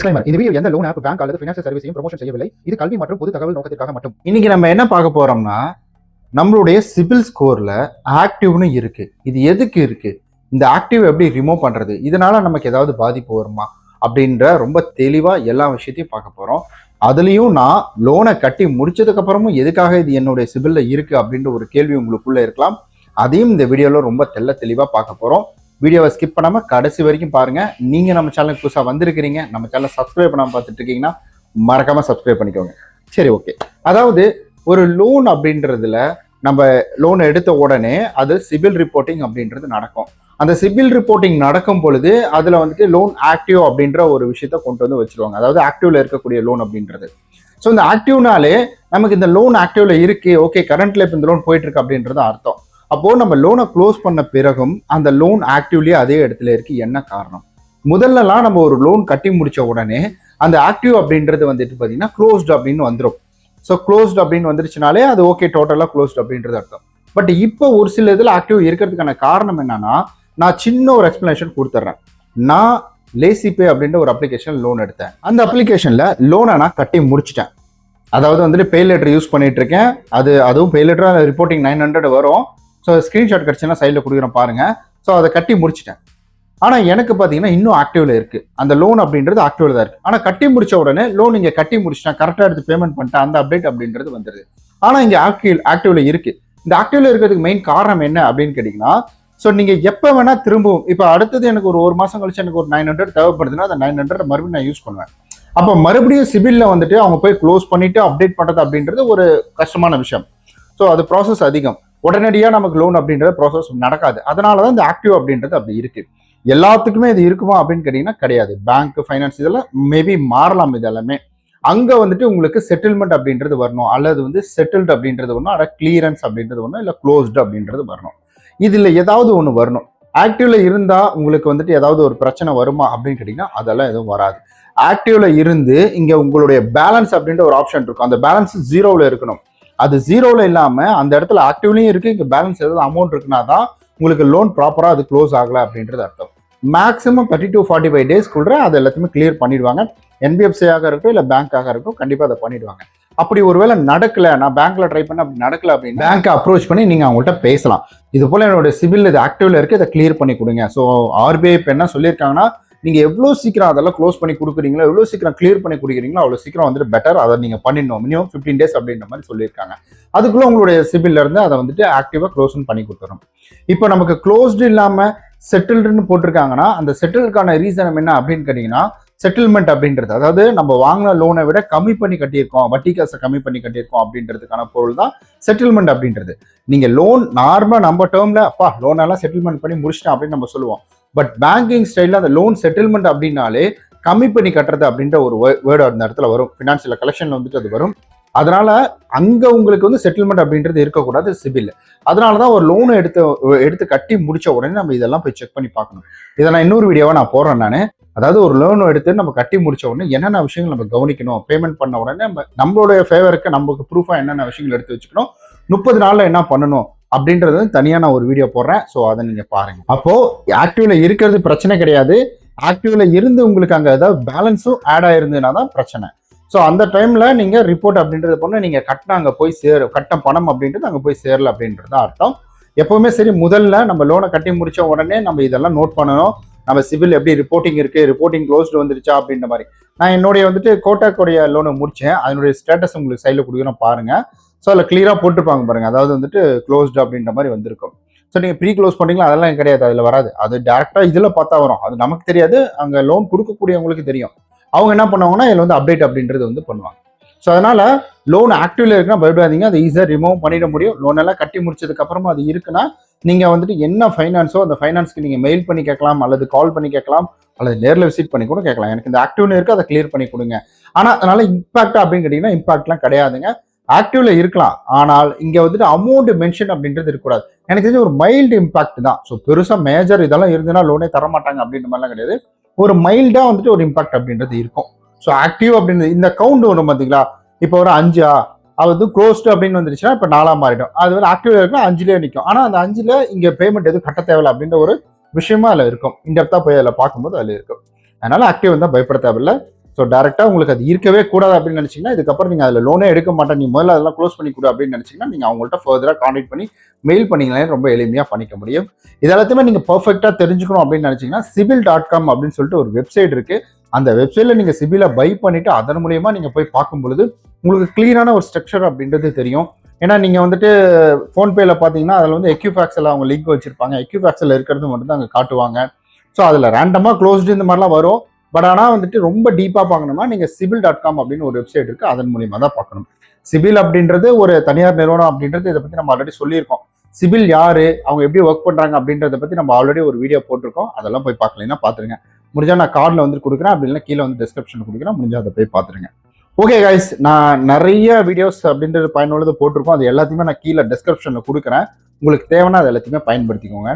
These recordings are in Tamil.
டிஸ்க்ளைமர் இந்த வீடியோ எந்த லோன் ஆப் பேங்க் அல்லது ஃபினான்ஷியல் சர்வீஸையும் ப்ரொமோஷன் செய்யவில்லை. இது கல்வி மற்றும் பொது தகவல் நோக்கத்திற்காக மட்டும். இன்னைக்கு நம்ம என்ன பார்க்க போறோம்னா நம்மளுடைய சிபில் ஸ்கோர்ல ஆக்டிவ்னு இருக்கு. இது எதுக்கு இருக்கு? இந்த ஆக்டிவ் எப்படி ரிமூவ் பண்றது? இதனால நமக்கு ஏதாவது பாதிப்பு வருமா? அப்படின்ற ரொம்ப தெளிவா எல்லா விஷயத்தையும் பார்க்க போறோம். அதுலயும் நான் லோனை கட்டி முடிச்சதுக்கு அப்புறமும் எதுக்காக இது என்னுடைய சிபில்ல இருக்கு அப்படின்ற ஒரு கேள்வி உங்களுக்குள்ள இருக்கலாம். அதையும் இந்த வீடியோல ரொம்ப தெள்ள தெளிவா பார்க்க போறோம். வீடியோவை ஸ்கிப் பண்ணாமல் கடைசி வரைக்கும் பாருங்கள் நீங்கள் நம்ம சேனலுக்கு புதுசாக வந்திருக்கிறீங்க நம்ம சேனலை சப்ஸ்கிரைப் பண்ணாமல் பார்த்துட்டு இருக்கீங்கன்னா மறக்காமல் சப்ஸ்கிரைப் பண்ணிக்கோங்க. சரி ஓகே அதாவது ஒரு லோன் அப்படின்றதுல நம்ம லோன் எடுத்த உடனே அது சிபில் ரிப்போர்ட்டிங் அப்படின்றது நடக்கும். அந்த சிபில் ரிப்போர்ட்டிங் நடக்கும் பொழுது அதில் வந்துட்டு லோன் ஆக்டிவ் அப்படின்ற ஒரு விஷயத்த கொண்டு வந்து வச்சிருவாங்க. அதாவது ஆக்டிவில் இருக்கக்கூடிய லோன் அப்படின்றது. ஸோ இந்த ஆக்டிவ்னாலே நமக்கு இந்த லோன் ஆக்டிவில் இருக்குது ஓகே கரண்ட்டில் இப்போ இந்த லோன் போயிட்டுருக்கு அப்படின்றது அர்த்தம். அப்போது நம்ம லோனை க்ளோஸ் பண்ண பிறகும் அந்த லோன் ஆக்டிவ்லேயே அதே இடத்துல இருக்கு. என்ன காரணம்? முதல்லலாம் நம்ம ஒரு லோன் கட்டி முடித்த உடனே அந்த ஆக்டிவ் அப்படின்றது வந்துட்டு பார்த்தீங்கன்னா க்ளோஸ்ட் அப்படின்னு வந்துடும் ஸோ க்ளோஸ்ட் அப்படின்னு வந்துருச்சுனாலே அது ஓகே டோட்டலாக க்ளோஸ்ட் அப்படின்றது அர்த்தம். பட் இப்போ ஒரு சில இதில் ஆக்டிவ் இருக்கிறதுக்கான காரணம் என்னன்னா நான் சின்ன ஒரு எக்ஸ்பிளனேஷன் கொடுத்துட்றேன் நான் லேசி பே அப்படின்ற ஒரு அப்ளிகேஷன் லோன் எடுத்தேன். அந்த அப்ளிகேஷனில் லோனை நான் கட்டி முடிச்சிட்டேன். அதாவது வந்துட்டு பே லெட்டர் யூஸ் பண்ணிட்டு இருக்கேன். அது அதுவும் pay letter reporting nine hundred வரும். ஸோ ஸ்க்ரீன்ஷாட் கிடச்சுன்னா சைடில் கொடுக்குறேன் பாருங்கள் ஸோ அதை கட்டி முடிச்சிட்டேன். ஆனால் எனக்கு பார்த்தீங்கன்னா இன்னும் ஆக்டிவில் இருக்குது அந்த லோன் அப்படின்றது ஆக்டிவில் தான் இருக்குது ஆனால் கட்டி முடிச்ச உடனே லோன் இங்கே கட்டி முடிச்சிட்டேன். கரெக்டாக எடுத்து பேமெண்ட் பண்ணிட்டேன். அந்த அப்டேட் அப்படின்றது வந்துடுது ஆனால் இங்கே ஆக்டிவ் ஆக்டிவில் இருக்குது இந்த ஆக்டிவில் இருக்கிறதுக்கு மெயின் காரணம் என்ன அப்படின்னு கேட்டிங்கன்னா ஸோ நீங்கள் எப்போ வேணால் திரும்பவும் இப்போ அடுத்தது எனக்கு ஒரு ஒரு மாதம் கழிச்சு எனக்கு ஒரு நைன் ஹண்ட்ரட் தேவைப்படுதுன்னா அந்த நைன் ஹண்ட்ரட் மறுபடியும் நான் யூஸ் பண்ணுவேன். அப்போ மறுபடியும் சிபிலில் வந்துட்டு அவங்க போய் க்ளோஸ் பண்ணிவிட்டு அப்டேட் பண்ணுறது அப்படின்றது ஒரு கஷ்டமான விஷயம். ஸோ அது ப்ராசஸ் அதிகம். உடனடியாக நமக்கு லோன் அப்படின்ற ப்ராசஸ் நடக்காது. அதனால தான் இந்த ஆக்டிவ் அப்படின்றது அப்படி இருக்கு. எல்லாத்துக்குமே இது இருக்குமா அப்படின்னு கேட்டிங்கன்னா கிடையாது. பேங்க் ஃபைனான்ஸ் இதெல்லாம் மேபி மாறலாம் இது எல்லாமே அங்கே வந்துட்டு உங்களுக்கு செட்டில்மெண்ட் அப்படின்றது வரணும். அல்லது வந்து செட்டில்டு அப்படின்றது வரணும். அல்ல கிளியரன்ஸ் அப்படின்றது வரணும். இல்லை க்ளோஸ்டு அப்படின்றது வரணும். இதில் ஏதாவது ஒன்று வரணும். ஆக்டிவில் இருந்தால் உங்களுக்கு வந்துட்டு ஏதாவது ஒரு பிரச்சனை வருமா அப்படின்னு கேட்டிங்கன்னா அதெல்லாம் எதுவும் வராது. ஆக்டிவில் இருந்து இங்கே உங்களுடைய பேலன்ஸ் அப்படின்ற ஒரு ஆப்ஷன் இருக்கும். அந்த பேலன்ஸ் ஜீரோவில் இருக்கணும். அது ஜீரோவில் இல்லாமல் அந்த இடத்துல ஆக்டிவ்லையும் இருக்குது இங்கே பேலன்ஸ் ஏதாவது அமௌண்ட் இருக்குன்னா தான் உங்களுக்கு லோன் ப்ராப்பராக அது க்ளோஸ் ஆகலை அப்படின்றது அர்த்தம். Maximum thirty to forty five டேஸ்க்குள்ளே அது எல்லாத்தையுமே கிளியர் பண்ணிடுவாங்க. என்பிஎஃப்சியாக இருக்கட்டும் இல்லை பேங்க்காக இருக்கட்டும் கண்டிப்பாக அதை பண்ணிடுவாங்க. அப்படி ஒருவேளை நடக்கல நான் பேங்க்ல ட்ரை பண்ண அப்படி நடக்கல அப்படின்னு பேங்க்கை அப்ரோச் பண்ணி நீங்க அவங்கள்ட்ட பேசலாம். இது போல என்னோட சிவில் இது ஆக்டிவ்ல இருக்கு இதை கிளியர் பண்ணி கொடுங்க. ஸோ ஆர்பிஐ இப்போ என்ன சொல்லியிருக்காங்கன்னா நீங்கள் எவ்வளோ சீக்கிரம் அதெல்லாம் க்ளோஸ் பண்ணி கொடுக்குறீங்களோ எவ்வளோ சீக்கிரம் கிளியர் பண்ணி கொடுக்குறீங்களோ அவ்வளோ சீக்கிரம் வந்துட்டு பெட்டர் அதை நீங்கள் பண்ணிடணும். மினிமம் ஃபிஃப்டீன் டேஸ் அப்படின்ற மாதிரி சொல்லியிருக்காங்க. அதுக்குள்ளே உங்களுடைய சிபில்லேருந்து அதை வந்துட்டு ஆக்டிவாக க்ளோஸ் பண்ணி கொடுத்துரும் இப்போ நமக்கு க்ளோஸ்டு இல்லாமல் செட்டில்டுன்னு போட்டிருக்காங்கன்னா அந்த செட்டிலுக்கான ரீசன் என்ன அப்படின்னு கேட்டிங்கன்னா செட்டில்மெண்ட் அப்படின்றது. அதாவது நம்ம வாங்கின லோனை விட கம்மி பண்ணி கட்டியிருக்கோம் வட்டி காசை கம்மி பண்ணி கட்டியிருக்கோம் அப்படின்றதுக்கான பொருள் தான் செட்டில்மெண்ட் அப்படின்றது. நீங்கள் லோன் நார்மலாக நம்ம டேர்மில் அப்பா லோனெல்லாம் செட்டில்மெண்ட் பண்ணி முடிச்சிட்டேன் அப்படின்னு நம்ம சொல்லுவோம். பட் பேங்கிங் ஸ்டைலில் அந்த லோன் செட்டில்மெண்ட் அப்படின்னாலே கம்மி பண்ணி கட்டுறது அப்படின்ற ஒரு வேர்டு அந்த இடத்துல வரும். ஃபினான்ஷியல் கலெக்ஷன் வந்துட்டு அது வரும். அதனால அங்க உங்களுக்கு வந்து செட்டில்மெண்ட் அப்படின்றது இருக்கக்கூடாது சிபில் அதனால தான் ஒரு லோன் எடுத்து எடுத்து கட்டி முடிச்ச உடனே நம்ம இதெல்லாம் போய் செக் பண்ணி பார்க்கணும். இதை நான் இன்னொரு வீடியோவை நான் போடுறேன் நான். அதாவது ஒரு லோன் எடுத்து நம்ம கட்டி முடிச்ச உடனே என்னென்ன விஷயங்கள் நம்ம கவனிக்கணும் பேமெண்ட் பண்ண உடனே நம்ம நம்மளுடைய ஃபேவருக்கு நமக்கு ப்ரூஃபாக என்னென்ன விஷயங்கள் எடுத்து வச்சுக்கணும் முப்பது நாளில் என்ன பண்ணணும் அப்படின்றது வந்து தனியாக நான் ஒரு வீடியோ போடுறேன். ஸோ அதை நீங்கள் பாருங்கள் அப்போது ஆக்டிவில் இருக்கிறது பிரச்சனை கிடையாது. ஆக்டிவில் இருந்து உங்களுக்கு அங்கே ஏதாவது பேலன்ஸும் ஆட் ஆயிருந்ததுன்னா தான் பிரச்சனை. ஸோ அந்த டைமில் நீங்கள் ரிப்போர்ட் அப்படின்றது பண்ண. நீங்கள் கட்டின அங்கே போய் சேர் கட்ட பணம் அப்படின்றது அங்கே போய் சேரல அப்படின்றது தான் அர்த்தம். எப்போவுமே சரி முதல்ல நம்ம லோனை கட்டி முடித்த உடனே நம்ம இதெல்லாம் நோட் பண்ணணும். நம்ம சிவில் எப்படி ரிப்போர்ட்டிங் இருக்குது ரிப்போர்ட்டிங் க்ளோஸ்டு வந்துருச்சா அப்படின்ற மாதிரி. நான் என்னுடைய வந்துட்டு கோட்டாக்குடைய லோனை முடித்தேன் அதனுடைய ஸ்டேட்டஸ் உங்களுக்கு சைடில் கொடுக்குறோம் பாருங்கள் ஸோ அதில் கிளியராக போட்டிருப்பாங்க பாருங்கள் அதாவது வந்துட்டு க்ளோஸ்டு அப்படின்ற மாதிரி வந்திருக்கும். ஸோ நீங்கள் ப்ரீ க்ளோஸ் பண்ணீங்களா? அதெல்லாம் கிடையாது. அதில் வராது. அது டேரெக்டாக இதில் பார்த்தா வரும். அது நமக்கு தெரியாது. அங்கே லோன் கொடுக்கக்கூடியவங்களுக்கு தெரியும். அவங்க என்ன பண்ணுவாங்கன்னா இதில் வந்து அப்டேட் அப்படின்றது வந்து பண்ணுவாங்க. ஸோ அதனால் லோன் ஆக்டிவ்ல இருக்குன்னா பயப்படாதீங்க. அதை ஈஸியாக ரிமூவ் பண்ணிட முடியும். லோன் எல்லாம் கட்டி முடிச்சதுக்கப்புறமா அது இருக்குன்னா நீங்கள் வந்துட்டு என்ன ஃபைனான்ஸோ அந்த ஃபைனான்ஸ்க்கு நீங்கள் மெயில் பண்ணி கேட்கலாம் அல்லது கால் பண்ணி கேட்கலாம் அல்லது நேரில் விசிட் பண்ணி கூட கேட்கலாம். எனக்கு இந்த ஆக்டிவ்னு இருக்குது அதை கிளியர் பண்ணி கொடுங்க. ஆனால் அதனால் இம்பாக்டா அப்படின்னு கேட்டிங்கன்னா இம்பாக்ட்லாம் கிடையாதுங்க. ஆக்டிவ்ல இருக்கலாம். ஆனால் இங்க வந்துட்டு அமௌண்ட் மென்ஷன் அப்படின்றது இருக்கக்கூடாது. எனக்கு தெரிஞ்ச ஒரு மைல்டு இம்பாக்ட் தான். ஸோ பெருசா மேஜர் இதெல்லாம் இருந்ததுன்னா லோனே தர மாட்டாங்க அப்படின்ற மாதிரிலாம் கிடையாது. ஒரு மைல்டா வந்துட்டு ஒரு இம்பாக்ட் அப்படின்றது இருக்கும். ஸோ ஆக்டிவ் அப்படின்றது இந்த கவுண்ட் வரும் பார்த்தீங்களா இப்போ ஒரு அஞ்சா? அது வந்து க்ளோஸ்டு அப்படின்னு வந்துருச்சுன்னா இப்போ நாலா மாறிடும். அது வந்து ஆக்டிவ்ல இருக்கும் அஞ்சுலேயே நிற்கும் ஆனால் அந்த அஞ்சுல இங்கே பேமெண்ட் எதுவும் கட்ட தேவையில்லை அப்படின்ற ஒரு விஷயமா அதில் இருக்கும். இன்டெப்த்தாக போய் அதில் பார்க்கும்போது அதில் இருக்கும். அதனால ஆக்டிவ் வந்து பயப்பட தேவையில்ல. ஸோ டேரெக்டாக உங்களுக்கு அது இருக்கவே கூடாது அப்படின்னு நினச்சிங்கன்னா இதுக்கப்புறம் நீங்கள் அதில் லோனே எடுக்க மாட்டேன். நீ முதல்ல அதெல்லாம் க்ளோஸ் பண்ணி கொடு அப்படின்னு நினச்சிங்கன்னா நீங்கள் அவங்கள்ட்ட ஃபர்தராக காண்டாக்ட் பண்ணி மெயில் பண்ணிங்களே ரொம்ப எளிமையாக பண்ணிக்க முடியும். இது எல்லாத்தையுமே நீங்கள் பர்ஃபெக்டாக தெரிஞ்சுக்கணும் அப்படின்னு நினச்சிங்கன்னா சிபில் டாட் காம் அப்படின்னு சொல்லிட்டு ஒரு வெப்சைட் இருக்குது அந்த வெப்சைட்டில் நீங்கள் சிபிலை பை பண்ணிவிட்டு அதன் மூலியமாக நீங்கள் போய் பார்க்கும் பொழுது உங்களுக்கு க்ளீனான ஒரு ஸ்ட்ரக்சர் அப்படின்றது தெரியும். ஏன்னா நீங்கள் வந்துட்டு ஃபோன்பேயில் பார்த்தீங்கன்னா அதில் வந்து எக்யூஃபேக்ஸில் அவங்க லிங்க் வச்சுருப்பாங்க. எக்யூஃபேக்ஸில் இருக்கிறது மட்டும் தான் அங்கே காட்டுவாங்க. ஸோ அதில் ரேண்டமாக க்ளோஸ்டு இந்த மாதிரிலாம் வரும். பட் ஆனால் வந்துட்டு ரொம்ப டீப்பாக பார்க்கணும்னா நீங்கள் சிவில் டாட் காம் அப்படின்னு ஒரு வெப்சைட் இருக்குது அதன் மூலியமாக தான் பார்க்கணும். சிவில் அப்படின்றது ஒரு தனியார் நிறுவனம் அப்படின்றது இதை பற்றி நம்ம ஆல்ரெடி சொல்லியிருக்கோம். சிவில் யாரு? அவங்க எப்படி ஒர்க் பண்ணுறாங்க அப்படின்றத பற்றி நம்ம ஆல்ரெடி ஒரு வீடியோ போட்டிருக்கோம். அதெல்லாம் போய் பார்க்கலைன்னா பார்த்துருங்க. முடிஞ்சா நான் கார்டில் வந்து கொடுக்குறேன். அப்படி இல்லைன்னா கீழே வந்து டிஸ்கிரிப்ஷன் கொடுக்குறேன். முடிஞ்சா அதை போய் பார்த்துருங்க. ஓகே கைஸ் நான் நிறைய வீடியோஸ் அப்படின்றது பயனுள்ளது போட்டிருக்கோம். அது எல்லாத்தையுமே நான் கீழே டிஸ்கிரிப்ஷனில் கொடுக்குறேன். உங்களுக்கு தேவைன்னா அது எல்லாத்தையுமே பயன்படுத்திக்கோங்க.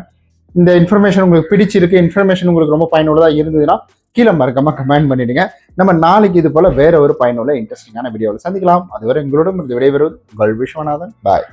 இந்த இன்ஃபர்மேஷன் உங்களுக்கு பிடிச்சிருக்கு இன்ஃபர்மேஷன் உங்களுக்கு ரொம்ப பயனுள்ளதாக இருந்ததுன்னா கீழே மறக்காம கமெண்ட் பண்ணிடுங்க. நம்ம நாளைக்கு இது போல வேற ஒரு பயனுள்ள இன்ட்ரெஸ்டிங்கான வீடியோவில் சந்திக்கலாம். அதுவரை எங்களோட விடைபெறுவது உங்கள் விஸ்வநாதன். பாய்